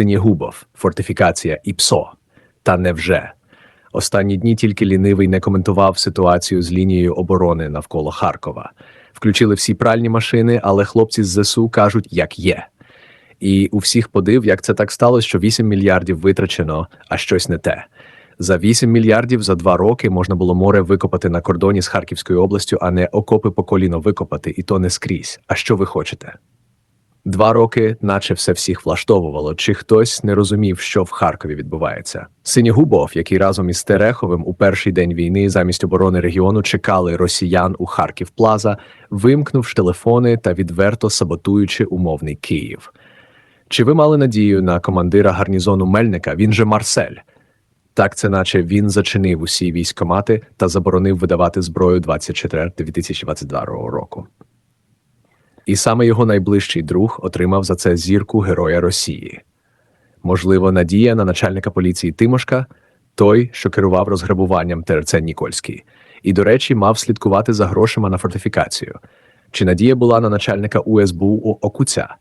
Синєгубов, фортифікація і ПСО. Та невже. Останні дні тільки лінивий не коментував ситуацію з лінією оборони навколо Харкова. Включили всі пральні машини, але хлопці з ЗСУ кажуть, як є. І у всіх подив, як це так сталося, що 8 мільярдів витрачено, а щось не те. За 8 мільярдів за два роки можна було море викопати на кордоні з Харківською областю, а не окопи по коліно викопати, і то не скрізь. А що ви хочете? Два роки, наче все всіх влаштовувало, чи хтось не розумів, що в Харкові відбувається. Синігубов, який разом із Тереховим у перший день війни замість оборони регіону чекали росіян у Харків Плаза, вимкнувши телефони та відверто саботуючи умовний Київ. Чи ви мали надію на командира гарнізону Мельника? Він же Марсель. Так, це наче він зачинив усі військомати та заборонив видавати зброю 24 2022 року. І саме його найближчий друг отримав за це зірку Героя Росії. Можливо, надія на начальника поліції Тимошка, той, що керував розграбуванням ТРЦ Нікольський, і, до речі, мав слідкувати за грошима на фортифікацію. Чи надія була на начальника УСБУ Окуця,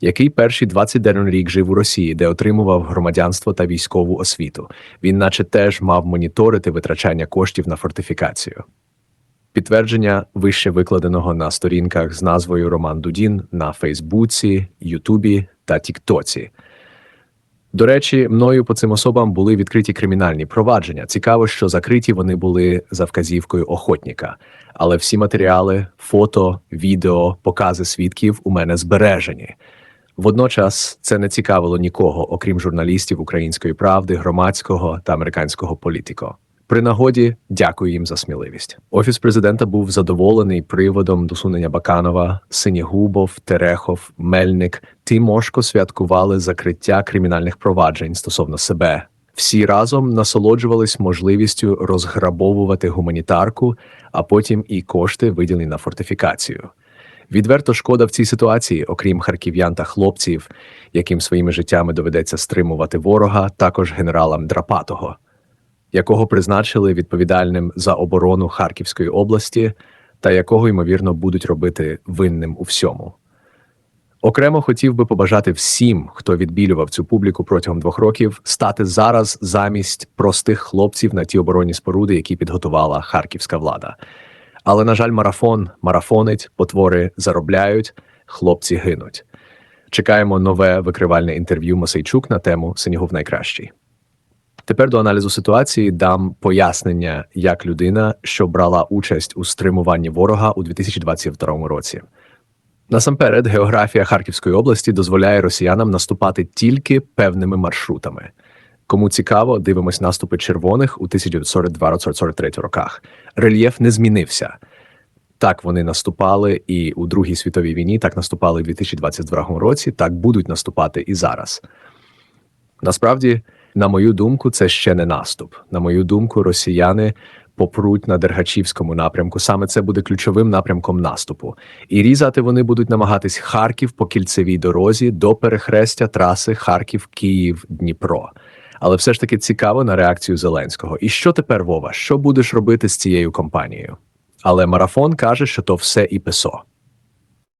який перші 21 рік жив у Росії, де отримував громадянство та військову освіту. Він, наче теж мав моніторити витрачання коштів на фортифікацію. Підтвердження вище викладеного на сторінках з назвою Роман Дудін на Фейсбуці, Ютубі та Тіктоці. До речі, мною по цим особам були відкриті кримінальні провадження. Цікаво, що закриті вони були за вказівкою охотника. Але всі матеріали, фото, відео, покази свідків у мене збережені. Водночас це не цікавило нікого, окрім журналістів української правди, громадського та американського політико. При нагоді дякую їм за сміливість. Офіс президента був задоволений приводом досунення Баканова, Синігубов, Терехов, Мельник. Тимошко святкували закриття кримінальних проваджень стосовно себе. Всі разом насолоджувались можливістю розграбовувати гуманітарку, а потім і кошти виділені на фортифікацію. Відверто шкода в цій ситуації, окрім харків'ян та хлопців, яким своїми життями доведеться стримувати ворога, також генералам Драпатого, якого призначили відповідальним за оборону Харківської області, та якого, ймовірно, будуть робити винним у всьому. Окремо хотів би побажати всім, хто відбілював цю публіку протягом двох років, стати зараз замість простих хлопців на ті оборонні споруди, які підготувала харківська влада. Але, на жаль, марафон марафонить, потвори заробляють, хлопці гинуть. Чекаємо нове викривальне інтерв'ю Мосейчук на тему Синігов найкращий. Тепер до аналізу ситуації дам пояснення як людина, що брала участь у стримуванні ворога у 2022 році. Насамперед, географія Харківської області дозволяє росіянам наступати тільки певними маршрутами. Кому цікаво, дивимось наступи червоних у 1942-43 роках. Рельєф не змінився. Так вони наступали і у Другій світовій війні, так наступали в 2022 році, так будуть наступати і зараз. Насправді, на мою думку, це ще не наступ. На мою думку, росіяни попруть на Дергачівському напрямку. Саме це буде ключовим напрямком наступу. І різати вони будуть намагатись Харків по кільцевій дорозі до перехрестя траси Харків-Київ-Дніпро. Але все ж таки цікаво на реакцію Зеленського. І що тепер, Вова? Що будеш робити з цією компанією? Але марафон каже, що то все і ПСО.